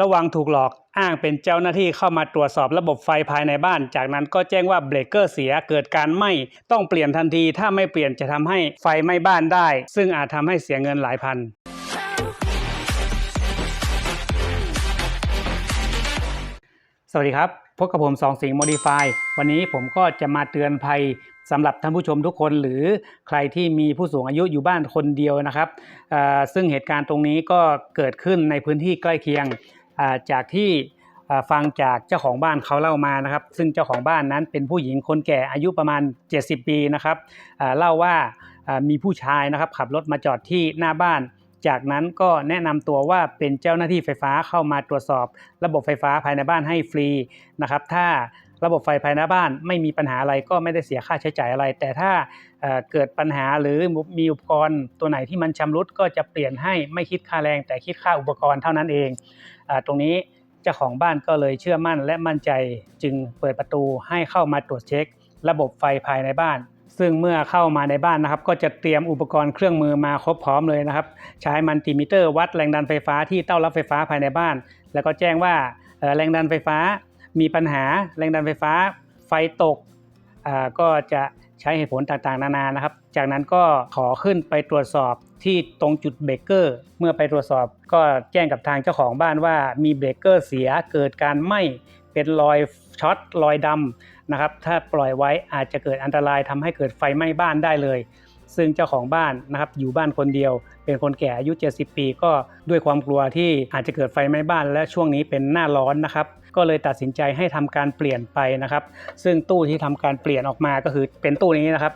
ระวังถูกหลอกอ้างเป็นเจ้าหน้าที่เข้ามาตรวจสอบระบบไฟภายในบ้าน จากนั้นก็แจ้งว่าเบรกเกอร์เสียเกิดการไหม้ต้องเปลี่ยนทันทีถ้าไม่เปลี่ยนจะทำให้ไฟไหม้บ้านได้ ซึ่งอาจทำให้เสียเงินหลายพันสวัสดีครับ พบกับผมสองสิงห์โมดิฟายวันนี้ผมก็จะมาเตือนภัยสำหรับท่านผู้ชมทุกคนหรือใครที่มีผู้สูงอายุอยู่บ้านคนเดียวนะครับ ซึ่งเหตุการณ์ตรงนี้ก็เกิดขึ้นในพื้นที่ใกล้เคียง จากที่ฟังจากเจ้าของบ้านเขาเล่ามานะครับ ซึ่งเจ้าของบ้านนั้นเป็นผู้หญิงคนแก่อายุประมาณ 70 ปีนะครับเล่าว่าอ่ามีผู้ชายนะครับขับรถมาจอดที่หน้าบ้าน จากนั้นก็แนะนำตัวว่าเป็นเจ้าหน้าที่ไฟฟ้าเข้ามาตรวจสอบ ระบบไฟฟ้าภายในบ้านให้ฟรีนะครับ ถ้า ระบบไฟภายในบ้านไม่มีปัญหาอะไรก็ไม่ได้เสียค่าใช้จ่ายอะไร แต่ถ้าเเกิดปัญหาหรือมีอุปกรณ์ตัวไหนที่มันชำรุดก็จะเปลี่ยนให้ไม่คิดค่าแรง แต่คิดค่าอุปกรณ์เท่านั้นเองอตรงนี้เจ้าของบ้านก็เลยเชื่อมั่นและมั่นใจจึงเปิดประตูให้เข้ามาตรวจเช็ค ระบบไฟภายในบ้านซึ่งเมื่อเข้ามาในบ้านนะครับ ก็จะเตรียมอุปกรณ์เครื่องมือมาครบพร้อมเลยนะครับ ใช้มัลติมิเตอร์วัดแรงดันไฟฟ้าที่เต้ารับไฟฟ้าภายในบ้าน แล้วก็แจ้งว่าแรงดันไฟฟ้า มีปัญหาแรงดันไฟฟ้าไฟตกก็จะใช้เหตุผลต่างๆ นานานะครับ จากนั้นก็ขอขึ้นไปตรวจสอบที่ตรงจุดเบรกเกอร์ เมื่อไปตรวจสอบก็แจ้งกับทางเจ้าของบ้านว่ามีเบรกเกอร์เสียเกิดการไหม้เป็นรอยช็อตรอยดำนะครับ ถ้าปล่อยไว้อาจจะเกิดอันตรายทำให้เกิดไฟไหม้บ้านได้เลย ซึ่งเจ้าของบ้านนะครับอยู่บ้านคนเดียว เป็นคนแก่อายุ 70 ปี ก็ด้วยความกลัวที่อาจจะเกิดไฟไหม้บ้าน และช่วงนี้เป็นหน้าร้อนนะครับ ก็เลยตัดสินใจให้ทำการเปลี่ยนไปนะครับ ซึ่งตู้ที่ทำการเปลี่ยนออกมาก็คือเป็นตู้นี้นะครับ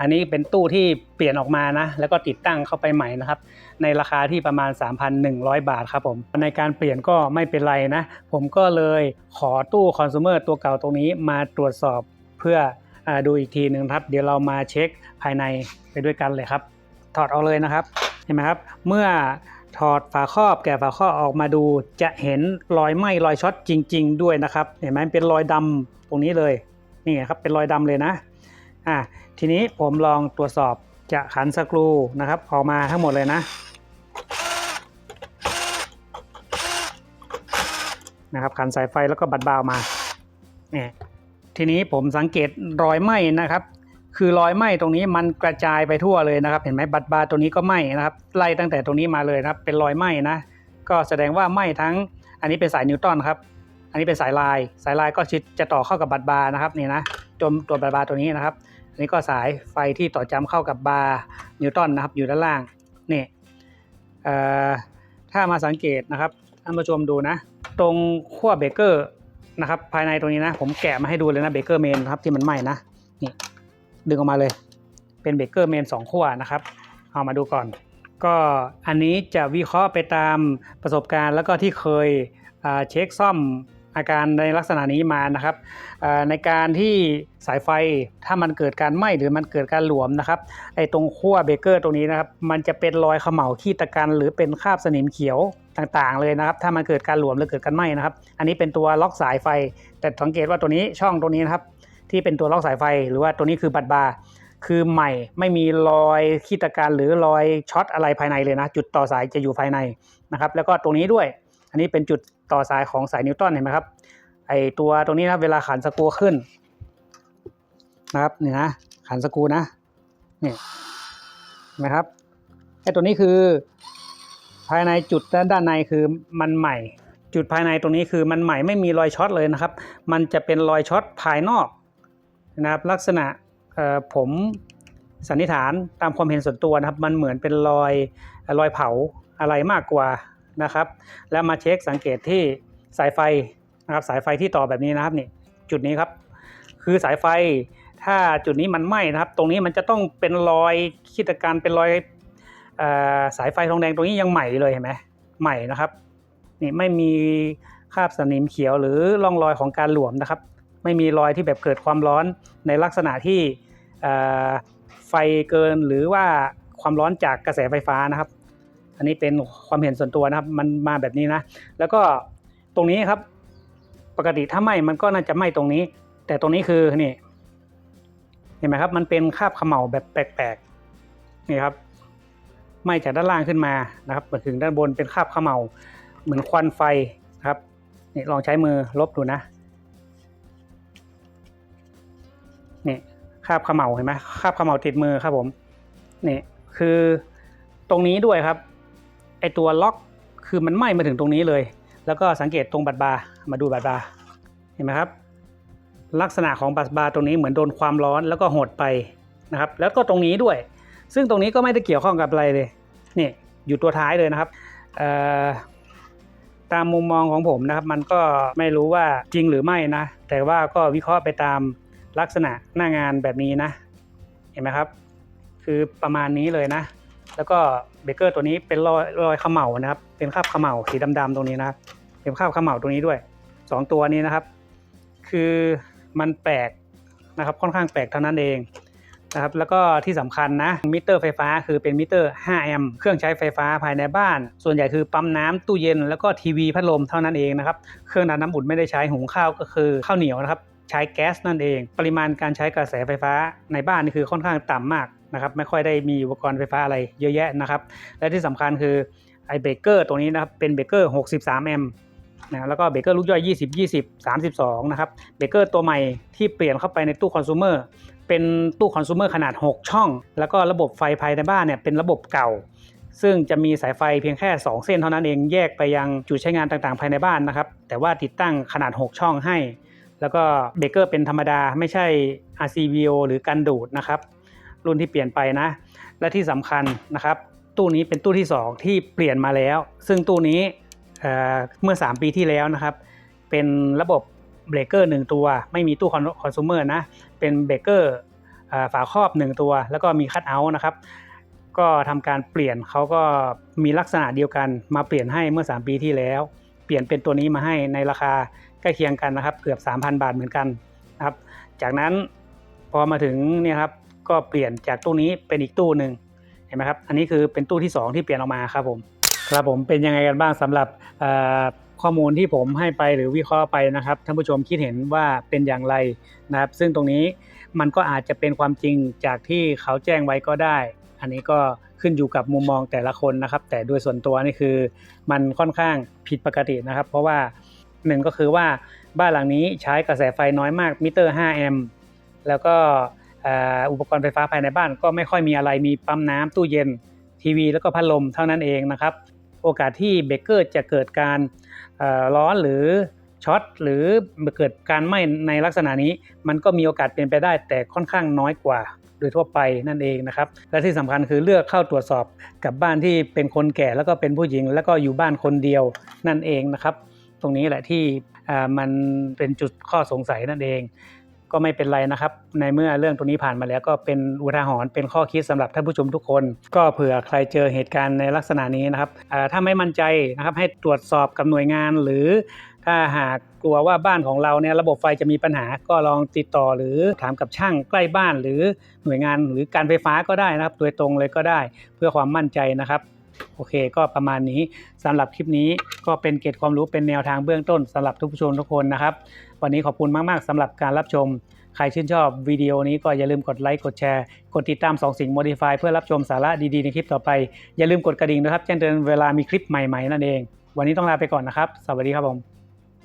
อันนี้เป็นตู้ที่เปลี่ยนออกมานะแล้วก็ติดตั้งเข้าไปใหม่นะครับ ในราคาที่ประมาณ 3,100 บาทครับผมในการเปลี่ยนก็ไม่เป็นไรนะ ผมก็เลยขอตู้คอน sumer ตัวเก่าตรงนี้มาตรวจสอบเพื่ออดูอีกทีหนึ่งครับ เดี๋ยวเรามาเช็คภายในไปด้วยกันเลยครับ ถอดออกเลยนะครับเห็นไหมครับ เมื่อ ถอดฝาครอบแกะฝาครอบออกมาดูจะเห็นรอยไหม้รอยช็อตจริง ๆ ด้วยนะครับ เห็นไหมเป็นรอยดำตรงนี้เลยนี่ครับเป็นรอยดำเลยนะอะทีนี้ผมลองตรวจสอบจะขันสกรูนะครับออกมาทั้งหมดเลยนะนะครับขันสายไฟแล้วก็บัดบาวมาเนี่ยทีนี้ผมสังเกตรอยไหม้นะครับ คือรอยไหม้ตรงนี้มันกระจายไปทั่วเลยนะครับ เห็นไหมบัดบาร์ตัวนี้ก็ไหม้นะครับไล่ตั้งแต่ตรงนี้มาเลยนะครับ เป็นรอยไหม้นะ ก็แสดงว่าไหม้ทั้ง อันนี้เป็นสายนิวตันครับ อันนี้เป็นสายลาย สายลายก็ชิดจะต่อเข้ากับบัดบาร์นะครับนี่นะจมตัวบัดบาร์ตัวนี้นะครับ อันนี้ก็สายไฟที่ต่อจำเข้ากับบาร์นิวตันนะครับอยู่ด้านล่างนี่ถ้ามาสังเกตนะครับท่านผู้ชมดูนะ ตรงขั้วเบเกอร์นะครับภายในตรงนี้นะ ผมแกะมาให้ดูเลยนะเบเกอร์เมนครับที่มันไหม้นะนี่ ดึงออกมาเลย เป็นเบเกอร์เมนสองขั้วนะครับ เอามาดูก่อน ก็อันนี้จะวิเคราะห์ไปตามประสบการณ์ แล้วก็ที่เคยเช็คซ่อมอาการในลักษณะนี้มานะครับในการที่สายไฟถ้ามันเกิดการไหม้หรือมันเกิดการหลวมนะครับไอ้ตรงขั้วเบเกอร์ตรงนี้นะครับมันจะเป็นรอยเขม่าขี้ตะกัน หรือเป็นคราบสนิมเขียวต่างๆ เลยนะครับ ถ้ามันเกิดการหลวมหรือเกิดการไหม้นะครับ อันนี้เป็นตัวล็อกสายไฟ แต่สังเกตว่าตัวนี้ช่องตรงนี้นะครับ ที่เป็นตัวล็อกสายไฟ หรือว่าตัวนี้คือบัดบาร์คือใหม่ไม่มีรอยขีตการหรือรอยช็อตอะไรภายในเลยนะ จุดต่อสายจะอยู่ภายในนะครับ แล้วก็ตรงนี้ด้วย อันนี้เป็นจุดต่อสายของสายนิวตันเห็นไหมครับไอตัวตรงนี้นะเวลาขันสกรูขึ้นนะครับนี่นะขันสกรูนะนี่เห็นไหมครับไอตัวนี้คือภายในจุดด้านด้านในคือมันใหม่ จุดภายในตรงนี้คือมันใหม่ไม่มีรอยช็อตเลยนะครับ มันจะเป็นรอยช็อตภายนอก นะครับลักษณะผมสันนิษฐานตามความเห็นส่วนตัวนะครับ มันเหมือนเป็นรอยรอยเผาอะไรมากกว่านะครับ แล้วมาเช็คสังเกตที่สายไฟนะครับสายไฟที่ต่อแบบนี้นะครับนี่จุดนี้ครับ คือสายไฟถ้าจุดนี้มันไหม้นะครับ ตรงนี้มันจะต้องเป็นรอยขีตการเป็นรอยอสายไฟทองแดงตรงนี้ยังใหม่เลยเห็นไหมใหม่นะครับนี่ไม่มีคราบสนิมเขียวหรือร่องรอยของการหลวมนะครับ ไม่มีรอยที่แบบเกิดความร้อนในลักษณะที่ไฟเกินหรือว่าความร้อนจากกระแสไฟฟ้านะครับ อันนี้เป็นความเห็นส่วนตัวนะครับ มันมาแบบนี้นะ แล้วก็ตรงนี้ครับ ปกติถ้าไหม้มันก็น่าจะไหม้ตรงนี้ แต่ตรงนี้คือนี่เห็นไหมครับ มันเป็นคาบขม่าแบบแปลกๆนี่ครับไหม้จากด้านล่างขึ้นมานะครับมาถึงด้านบนเป็นคาบขม่าเหมือนควันไฟนะครับนี่ลองใช้มือลบดูนะ นี่คาบเขมเหลาเห็นไหมคาบเขมเหลาติดมือครับผมนี่คือตรงนี้ด้วยครับไอตัวล็อกคือมันไหม้มาถึงตรงนี้เลย แล้วก็สังเกตตรงบัตรบาร์มาดูบัตรบาร์เห็นไหมครับ ลักษณะของบัตรบาร์ตรงนี้เหมือนโดนความร้อนแล้วก็หดไปนะครับ แล้วก็ตรงนี้ด้วย ซึ่งตรงนี้ก็ไม่ได้เกี่ยวข้องกับอะไรเลยนี่อยู่ตัวท้ายเลยนะครับตามมุมมองของผมนะครับ มันก็ไม่รู้ว่าจริงหรือไม่นะ แต่ว่าก็วิเคราะห์ไปตาม ลักษณะหน้างานแบบนี้นะ เห็นไหมครับ คือประมาณนี้เลยนะ แล้วก็เบเกอร์ตัวนี้เป็นรอยรอยเขมเหลานะครับ เป็นคราบเขมเหลาสีดำๆตรงนี้นะครับ เป็นคราบเขมเหลาตรงนี้ด้วยสองตัวนี้นะครับ คือมันแปลกนะครับ ค่อนข้างแปลกเท่านั้นเองนะครับ แล้วก็ที่สำคัญนะ มิเตอร์ไฟฟ้าคือเป็นมิเตอร์ 5 แอมป์ เครื่องใช้ไฟฟ้าภายในบ้าน ส่วนใหญ่คือปั๊มน้ำตู้เย็น แล้วก็ทีวีพัดลมเท่านั้นเองนะครับ เครื่องดันน้ำอุ่นไม่ได้ใช้หุงข้าวก็คือข้าวเหนียวนะครับ ใช้แก๊สนั่นเอง ปริมาณการใช้กระแสไฟฟ้าในบ้านนี่คือค่อนข้างต่ำมากนะครับไม่ค่อยได้มีอุปกรณ์ไฟฟ้าอะไรเยอะแยะนะครับ และที่สำคัญคือไอเบเกอร์ตัวนี้นะครับเป็นเบเกอร์ 63 แอมป์นะแล้วก็เบเกอร์ลูกย่อย 20 20 32 นะครับเบเกอร์ตัวใหม่ที่เปลี่ยนเข้าไปในตู้คอน sumer เป็นตู้คอน sumer ขนาด 6 ช่อง แล้วก็ระบบไฟภายในบ้านเนี่ยเป็นระบบเก่า ซึ่งจะมีสายไฟเพียงแค่ 2 เส้นเท่านั้นเองแยกไปยังจุดใช้งานต่างๆ ภายในบ้านนะครับแต่ว่าติดตั้งขนาด 6 ช่องให้ แล้วก็เบเกอร์เป็นธรรมดาไม่ใช่ RCVO หรือกันดูดนะครับ รุ่นที่เปลี่ยนไปนะ และที่สำคัญนะครับ ตู้นี้เป็นตู้ที่ 2 ที่เปลี่ยนมาแล้ว ซึ่งตู้นี้เเมื่อ 3 ปีที่แล้วนะครับ เป็นระบบเบรกเกอร์1ตัว ไม่มีตู้คอน sumer นะ เป็นเบรกเกอร์ฝาครอบ 1 ตัว แล้วก็มีคัตเอาท์นะครับก็ทำการเปลี่ยนเขาก็มีลักษณะเดียวกันมาเปลี่ยนให้เมื่อ 3 ปีที่แล้ว ลี่ยนเป็นตัวนี้มาให้ในราคาใกล้เคียงกันนะครับ เกือบ 3,000 บาทเหมือนกันนะครับ จากนั้นพอมาถึงเนี่ยครับก็เปลี่ยนจากตู้นี้เป็นอีกตู้หนึ่งเห็นไหมครับ อันนี้คือเป็นตู้ที่ 2 ที่เปลี่ยนออกมาครับผมครับผมเป็นยังไงกันบ้างสำหรับข้อมูลที่ผมให้ไปหรือวิเคราะห์ไปนะครับท่านผู้ชมคิดเห็นว่าเป็นอย่างไรนะครับ ซึ่งตรงนี้มันก็อาจจะเป็นความจริงจากที่เขาแจ้งไว้ก็ได้ อันนี้ก็ ขึ้นอยู่กับมุมมองแต่ละคนนะครับ แต่โดยส่วนตัวนี่คือมันค่อนข้างผิดปกตินะครับ เพราะว่าหนึ่งก็คือว่าบ้านหลังนี้ใช้กระแสไฟน้อยมากมิเตอร์5แอมป์แล้วก็อุปกรณ์ไฟฟ้าภายในบ้านก็ไม่ค่อยมีอะไรมีปั๊มน้ำตู้เย็นทีวี แล้วก็พัดลมเท่านั้นเองนะครับ โอกาสที่เบเกอร์จะเกิดการร้อนหรือช็อตหรือเกิดการไหม้ในลักษณะนี้ มันก็มีโอกาสเป็นไปได้แต่ค่อนข้างน้อยกว่า โดยทั่วไปนั่นเองนะครับและที่สำคัญคือเลือกเข้าตรวจสอบกับบ้านที่เป็นคนแก่แล้วก็เป็นผู้หญิง แล้วก็อยู่บ้านคนเดียวนั่นเองนะครับ ตรงนี้แหละที่มันเป็นจุดข้อสงสัยนั่นเอง ก็ไม่เป็นไรนะครับ ในเมื่อเรื่องตรงนี้ผ่านมาแล้ว ก็เป็นอุทาหรณ์เป็นข้อคิดสำหรับท่านผู้ชมทุกคน ก็เผื่อใครเจอเหตุการณ์ในลักษณะนี้นะครับถ้าไม่มั่นใจนะครับให้ตรวจสอบกับหน่วยงานหรือ ถ้าหากกลัวว่าบ้านของเราเนี่ยระบบไฟจะมีปัญหาก็ลองติดต่อหรือถามกับช่างใกล้บ้านหรือหน่วยงานหรือการไฟฟ้าก็ได้นะครับ โดยตรงเลยก็ได้เพื่อความมั่นใจนะครับ โอเคก็ประมาณนี้สำหรับคลิปนี้ก็เป็นเกร็ดความรู้เป็นแนวทางเบื้องต้นสำหรับทุกผู้ชมทุกคนนะครับ วันนี้ขอบคุณมาก ๆสำหรับการรับชม ใครชื่นชอบวิดีโอนี้ก็อย่าลืมกดไลค์กดแชร์กดติดตาม2สิ่ง Modify เพื่อรับชมสาระดีๆในคลิปต่อไป อย่าลืมกดกระดิ่งนะครับแจ้งเตือนเวลามีคลิปใหม่ ๆ นั่นเอง วันนี้ต้องลาไปก่อนนะครับ สวัสดีครับผม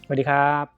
สวัสดีครับ